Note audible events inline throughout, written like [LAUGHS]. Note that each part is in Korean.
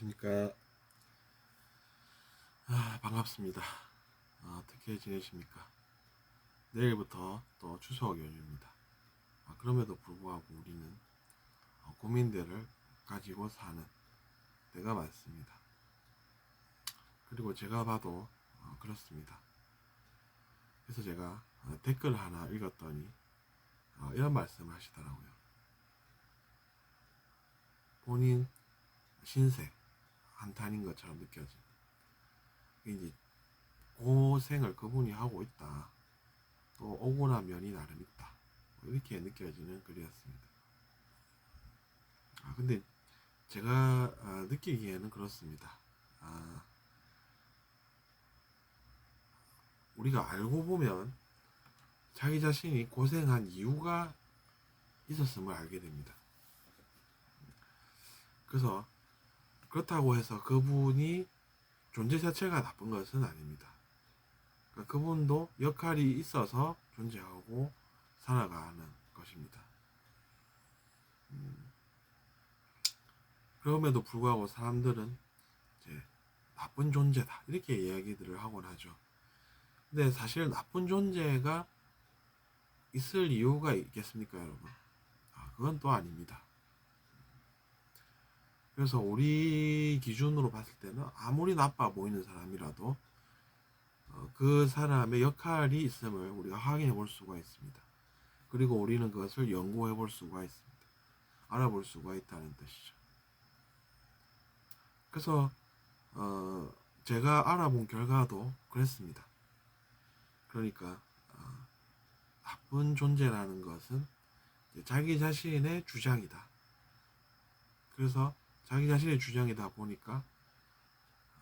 안녕하십니까. 아, 반갑습니다. 아, 어떻게 지내십니까? 내일부터 또 추석 연휴입니다. 아, 그럼에도 불구하고 우리는 어, 고민들을 가지고 사는 때가 많습니다. 그리고 제가 봐도 어, 그렇습니다. 그래서 제가 어, 댓글 하나 읽었더니 어, 이런 말씀을 하시더라고요. 본인 신세 한탄인 것처럼 느껴진 이제 고생을 그분이 하고 있다. 또 억울한 면이 나름 있다. 뭐 이렇게 느껴지는 글이었습니다. 아 근데 제가 아, 느끼기에는 그렇습니다. 아, 우리가 알고 보면 자기 자신이 고생한 이유가 있었음을 알게 됩니다. 그래서 그렇다고 해서 그분이 존재 자체가 나쁜 것은 아닙니다. 그러니까 그분도 역할이 있어서 존재하고 살아가는 것입니다. 음, 그럼에도 불구하고 사람들은 이제 나쁜 존재다 이렇게 이야기들을 하곤 하죠. 근데 사실 나쁜 존재가 있을 이유가 있겠습니까, 여러분? 아, 그건 또 아닙니다. 그래서 우리 기준으로 봤을 때는 아무리 나빠 보이는 사람이라도 어, 그 사람의 역할이 있음을 우리가 확인해 볼 수가 있습니다. 그리고 우리는 그것을 연구해 볼 수가 있습니다. 알아볼 수가 있다는 뜻이죠. 그래서 어, 제가 알아본 결과도 그랬습니다. 그러니까 어, 나쁜 존재라는 것은 자기 자신의 주장이다. 그래서 자기 자신의 주장이다 보니까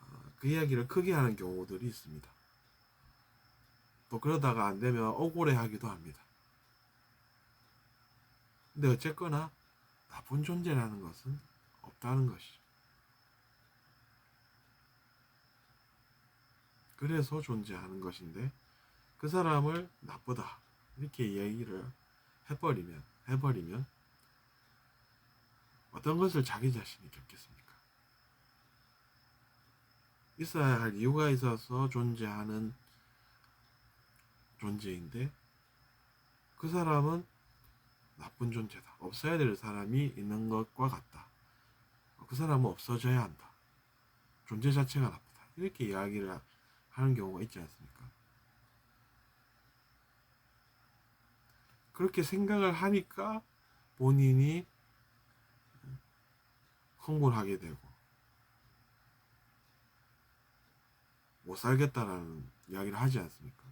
어, 그 이야기를 크게 하는 경우들이 있습니다. 또 그러다가 안 되면 억울해 하기도 합니다. 근데 어쨌거나 나쁜 존재라는 것은 없다는 것이죠. 그래서 존재하는 것인데 그 사람을 나쁘다 이렇게 이야기를 해버리면 해버리면 어떤 것을 자기 자신이 겪겠습니까? 있어야 할 이유가 있어서 존재하는 존재인데 그 사람은 나쁜 존재다. 없어야 될 사람이 있는 것과 같다. 그 사람은 없어져야 한다. 존재 자체가 나쁘다. 이렇게 이야기를 하는 경우가 있지 않습니까? 그렇게 생각을 하니까 본인이 흥분 하게 되고 못 살겠다라는 이야기를 하지 않습니까?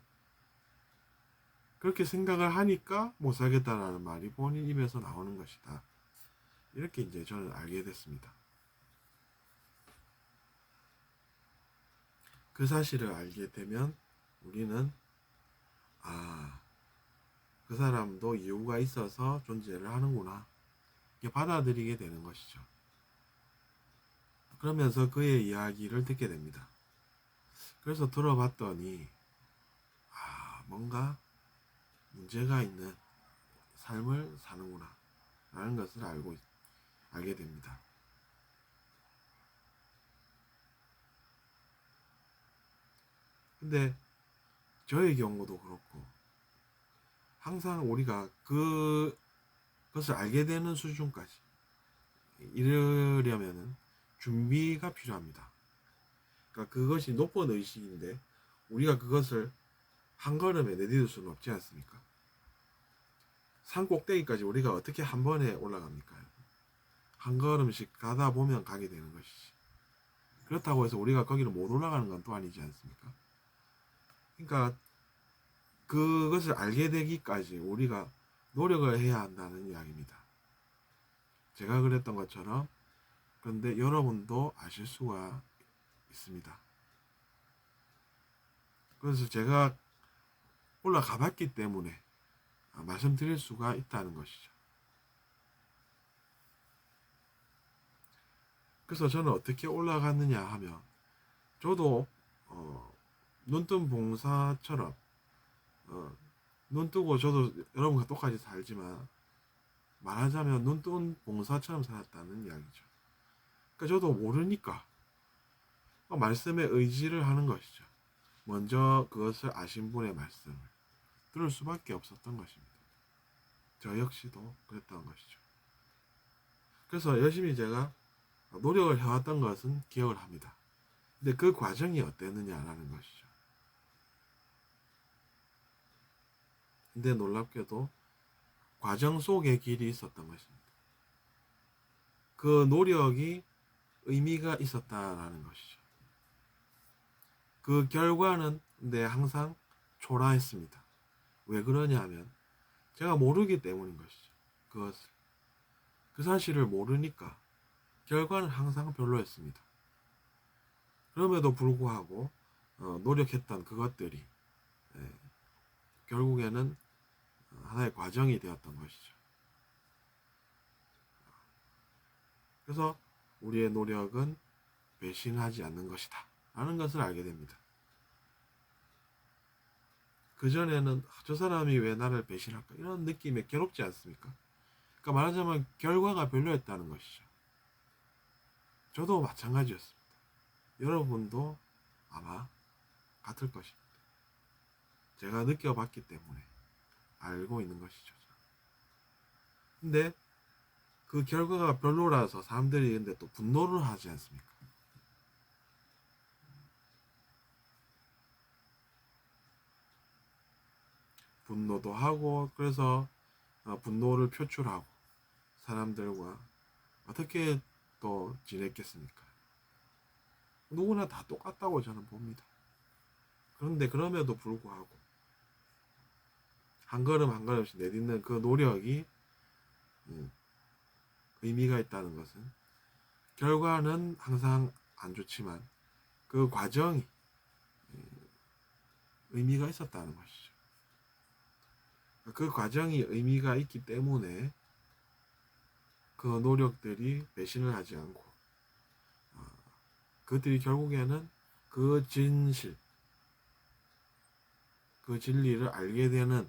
그렇게 생각을 하니까 못 살겠다라는 말이 본인 입에서 나오는 것이다. 이렇게 이제 저는 알게 됐습니다. 그 사실을 알게 되면 우리는 아, 그 사람도 이유가 있어서 존재를 하는구나. 이렇게 받아들이게 되는 것이죠. 그러면서 그의 이야기를 듣게 됩니다. 그래서 들어봤더니, 아, 뭔가 문제가 있는 삶을 사는구나. 라는 것을 알고, 알게 됩니다. 근데 저의 경우도 그렇고, 항상 우리가 그, 것을 알게 되는 수준까지 이르려면은 준비가 필요합니다. 그러니까 그것이 높은 의식인데 우리가 그것을 한 걸음에 내딛을 수는 없지 않습니까? 산 꼭대기까지 우리가 어떻게 한 번에 올라갑니까? 한 걸음씩 가다 보면 가게 되는 것이지. 그렇다고 해서 우리가 거기를 못 올라가는 건 또 아니지 않습니까? 그러니까 그것을 알게 되기까지 우리가 노력을 해야 한다는 이야기입니다. 제가 그랬던 것처럼 그런데 여러분도 아실 수가 있습니다. 그래서 제가 올라가 봤기 때문에 말씀드릴 수가 있다는 것이죠. 그래서 저는 어떻게 올라갔느냐 하면 저도 어, 눈뜬 봉사처럼 어, 눈 뜨고 저도 여러분과 똑같이 살지만 말하자면 눈뜬 봉사처럼 살았다는 이야기죠. 그러니까 저도 모르니까 말씀에 의지를 하는 것이죠. 먼저 그것을 아신 분의 말씀을 들을 수밖에 없었던 것입니다. 저 역시도 그랬던 것이죠. 그래서 열심히 제가 노력을 해왔던 것은 기억을 합니다. 근데 그 과정이 어땠느냐라는 것이죠. 근데 놀랍게도 과정 속에 길이 있었던 것입니다. 그 노력이 의미가 있었다라는 것이죠. 그 결과는 근데 항상 초라했습니다. 왜 그러냐 하면 제가 모르기 때문인 것이죠. 그것을. 그 사실을 모르니까 결과는 항상 별로였습니다. 그럼에도 불구하고 어, 노력했던 그것들이 예, 결국에는 하나의 과정이 되었던 것이죠. 그래서 우리의 노력은 배신하지 않는 것이다. 라는 것을 알게 됩니다. 그전에는 아, 저 사람이 왜 나를 배신할까? 이런 느낌에 괴롭지 않습니까? 그러니까 말하자면 결과가 별로였다는 것이죠. 저도 마찬가지였습니다. 여러분도 아마 같을 것입니다. 제가 느껴봤기 때문에 알고 있는 것이죠. 근데 그 결과가 별로라서 사람들이 근데 또 분노를 하지 않습니까? 분노도 하고 그래서 어, 분노를 표출하고 사람들과 어떻게 또 지냈겠습니까? 누구나 다 똑같다고 저는 봅니다. 그런데 그럼에도 불구하고 한 걸음 한 걸음씩 내딛는 그 노력이 음, 의미가 있다는 것은 결과는 항상 안 좋지만 그 과정이 음, 의미가 있었다는 것이죠. 그 과정이 의미가 있기 때문에 그 노력들이 배신을 하지 않고 어, 그들이 결국에는 그 진실, 그 진리를 알게 되는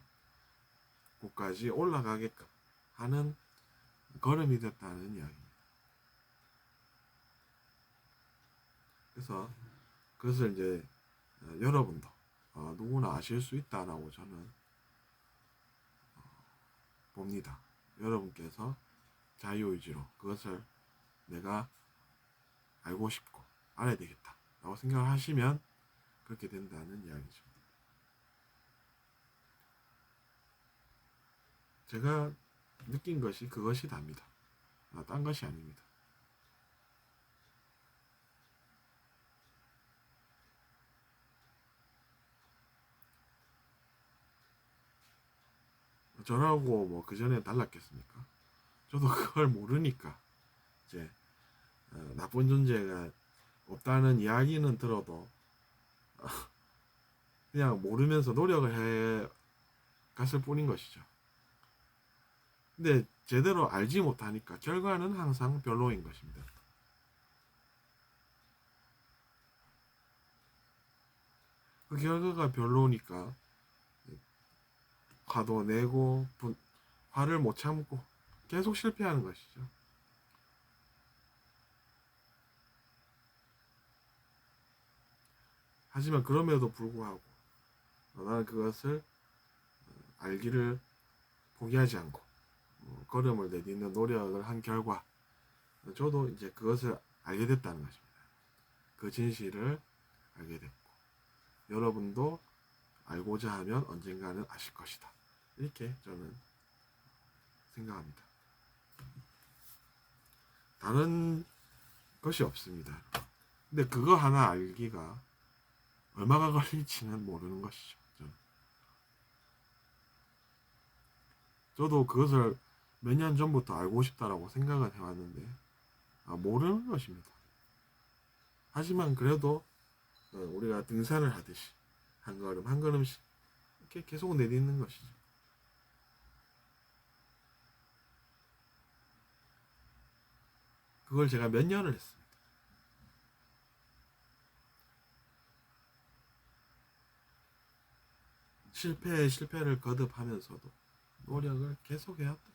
곳까지 올라가게끔 하는 걸음이 됐다는 이야기입니다. 그래서 그것을 이제 어, 여러분도 어, 누구나 아실 수 있다라고 저는 봅니다. 여러분께서 자유의지로 그것을 내가 알고 싶고 알아야 되겠다 라고 생각을 하시면 그렇게 된다는 이야기죠. 제가 느낀 것이 그것이 답니다. 아, 딴 것이 아닙니다. 저라고 뭐 그 전에 달랐겠습니까? 저도 그걸 모르니까 이제 어, 나쁜 존재가 없다는 이야기는 들어도 어, [LAUGHS] 그냥 모르면서 노력을 해 갔을 뿐인 것이죠. 근데 제대로 알지 못하니까 결과는 항상 별로인 것입니다. 그 결과가 별로니까 화도 내고 분, 화를 못 참고 계속 실패하는 것이죠. 하지만 그럼에도 불구하고 나는 그것을 알기를 포기하지 않고 어, 걸음을 내딛는 노력을 한 결과 저도 이제 그것을 알게 됐다는 것입니다. 그 진실을 알게 됐고 여러분도 알고자 하면 언젠가는 아실 것이다. 이렇게 저는 생각합니다. 다른 것이 없습니다. 근데 그거 하나 알기가 얼마가 걸릴지는 모르는 것이죠. 저는. 저도 그것을 몇 년 전부터 알고 싶다라고 생각을 해왔는데 아, 모르는 것입니다. 하지만 그래도 어, 우리가 등산을 하듯이 한 걸음 한 걸음씩 이렇게 계속 내딛는 것이죠. 그걸 제가 몇 년을 했습니다. 실패에 실패를 거듭하면서도 노력을 계속 해왔던,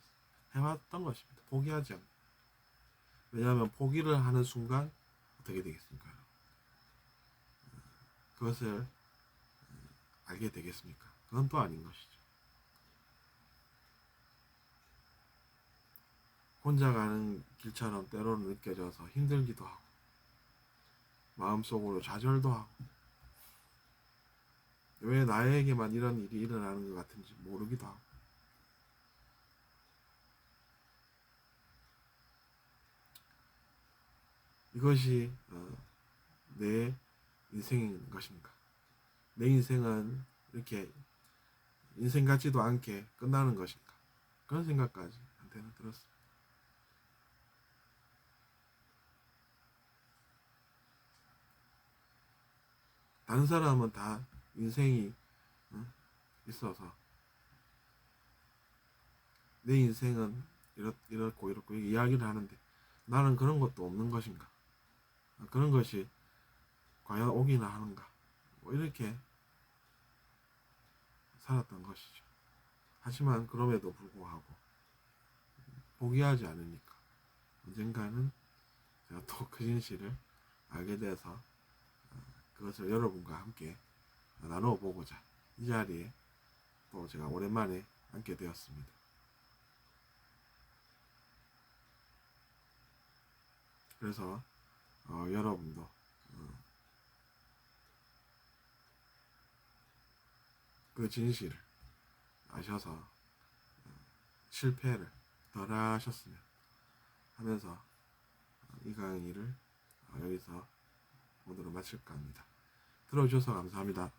해왔던 것입니다. 포기하지 않고. 왜냐하면 포기를 하는 순간 어떻게 되겠습니까? 그것을 알게 되겠습니까? 그건 또 아닌 것이죠. 혼자 가는 길처럼 때로는 느껴져서 힘들기도 하고 마음속으로 좌절도 하고 왜 나에게만 이런 일이 일어나는 것 같은지 모르기도 하고 이것이 어, 내 인생인 것인가? 내 인생은 이렇게 인생 같지도 않게 끝나는 것인가? 그런 생각까지 한테는 들었습니다. 다른 사람은 다 인생이 어, 있어서 내 인생은 이렇, 이렇고 이렇고 이야기를 하는데 나는 그런 것도 없는 것인가? 그런 것이 과연 오기나 하는가? 뭐 이렇게 살았던 것이죠. 하지만 그럼에도 불구하고 포기하지 않으니까 언젠가는 제가 또 그 진실을 알게 돼서 어, 그것을 여러분과 함께 나누어 보고자 이 자리에 또 제가 오랜만에 앉게 되었습니다. 그래서 어, 여러분도 어, 그 진실을 아셔서 어, 실패를 덜 하셨으면 하면서 어, 이 강의를 어, 여기서 오늘은 마칠까 합니다. 들어주셔서 감사합니다.